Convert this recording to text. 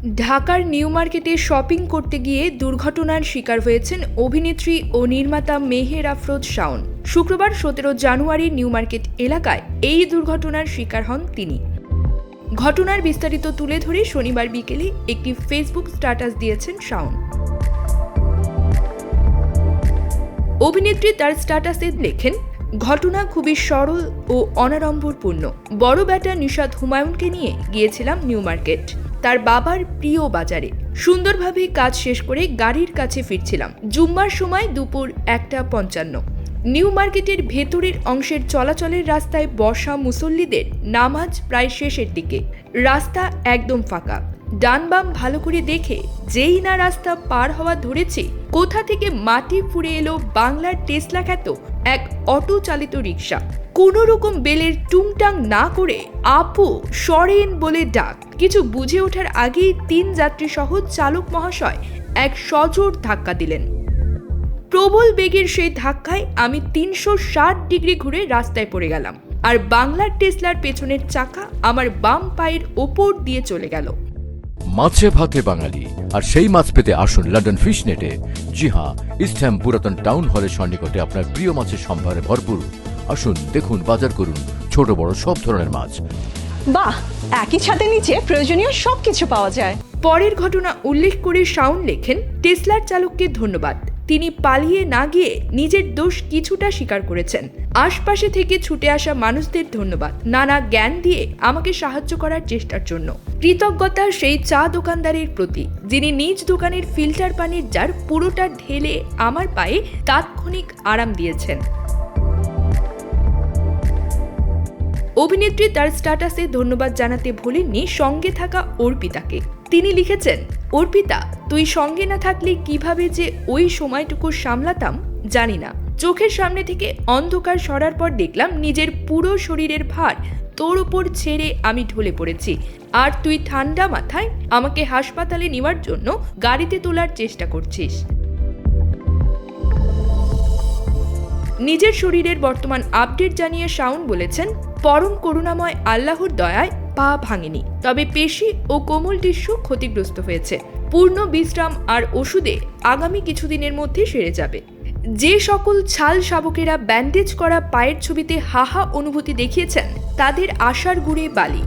ঢাকার নিউ মার্কেটে শপিং করতে গিয়ে দুর্ঘটনার শিকার হয়েছেন অভিনেত্রী ও নির্মাতা মেহের আফরোজ শাওন। শুক্রবার সতেরো জানুয়ারি নিউ মার্কেট এলাকায় এই দুর্ঘটনার শিকার হন তিনি। ঘটনার বিস্তারিত তুলে ধরে শনিবার বিকেলে একটি ফেসবুক স্ট্যাটাস দিয়েছেন শাওন। অভিনেত্রী তার স্ট্যাটাসে লেখেন, ঘটনা খুবই সরল ও অনাড়ম্বরপূর্ণ। বড় ব্যাটা নিষাদ হুমায়ুনকে নিয়ে গিয়েছিলাম নিউ মার্কেট। তার বাবার প্রিয় বাজারে। সুন্দরভাবে কাজ শেষ করে গাড়ির কাছে ফিরছিলাম। জুম্মার সময় দুপুর একটা পঞ্চান্ন। নিউ মার্কেটের ভেতরের অংশের চলাচলের রাস্তায় বসা মুসল্লিদের নামাজ প্রায় শেষের দিকে। রাস্তা একদম ফাঁকা। ডান বাম ভালো করে দেখে যেই না রাস্তা পার হওয়া ধরেছে, কোথা থেকে মাটি ফুড়ে এলো বাংলার টেসলা খ্যাত এক অটো চালিত রিক্সা কোনো রকম বেলের টুংটাং না করে আপু সরেন বলে ডাক। কিছু বুঝে ওঠার আগেই তিন যাত্রী সহ চালক মহাশয় এক সজোর ধাক্কা দিলেন। প্রবল বেগের সেই ধাক্কায় আমি তিনশো ষাট ডিগ্রি ঘুরে রাস্তায় পড়ে গেলাম। আর বাংলার টেসলার পেছনের চাকা আমার বাম পায়ের ওপর দিয়ে চলে গেল। মাছে ভাতে বাঙালি। আর সেই মাছ পেতে আসুন লন্ডন ফিশ নেটে জি হ্যাঁ ইস্টহ্যাম পুরাতন টাউন হলের সন্নিকটে আপনার প্রিয় মাছের সম্ভারে ভরপুর। আসুন দেখুন বাজার করুন ছোট বড় সব ধরনের মাছ। বাহ একই ছাদের নিচে প্রয়োজনীয় সবকিছু পাওয়া যায়। পরের ঘটনা উল্লেখ করে সাউন্ড লেখেন টেসলার চালককে ধন্যবাদ। তিনি পালিয়ে না গিয়ে নিজের দোষ কিছুটা স্বীকার করেছেন। আশপাশে থেকে ছুটে আসা মানুষদের ধন্যবাদ। নানা জ্ঞান দিয়ে আমাকে সাহায্য করার চেষ্টার জন্য। কৃতজ্ঞতা সেই চা দোকানদারের প্রতি, যিনি নিজ দোকানের ফিল্টার পানির জার পুরোটা ঢেলে আমার পায়ে তাৎক্ষণিক আরাম দিয়েছেন। অভিনেত্রী তার স্ট্যাটাসে ধন্যবাদ জানাতে ভোলেননি সঙ্গে থাকা অর্পিতাকে। তিনি লিখেছেন, অর্পিতা, তুই সঙ্গে না থাকলে কীভাবে যে ওই সময়টুকু সামলাতাম, জানি না। চোখের সামনে থেকে অন্ধকার সরার পর দেখলাম নিজের পুরো শরীরের ভার তোর ওপর ছেড়ে আমি ঢলে পড়েছি। আর তুই ঠান্ডা মাথায় আমাকে হাসপাতালে নেওয়ার জন্য গাড়িতে তোলার চেষ্টা করছিস। নিজের শরীরের বর্তমান আপডেট জানিয়ে শাওন বলেছেন, পরম করুণাময় আল্লাহর দয়ায় পা ভাঙেনি। তবে পেশি ও কোমল টিস্যু ক্ষতিগ্রস্ত হয়েছে। পূর্ণ বিশ্রাম আর ওষুধে আগামী কিছুদিনের মধ্যে সেরে যাবে। যে সকল ছাল শাবকেরা ব্যান্ডেজ করা পায়ের ছবিতে হাহা অনুভূতি দেখিয়েছেন, তাদের আশার গুড়ে বালি।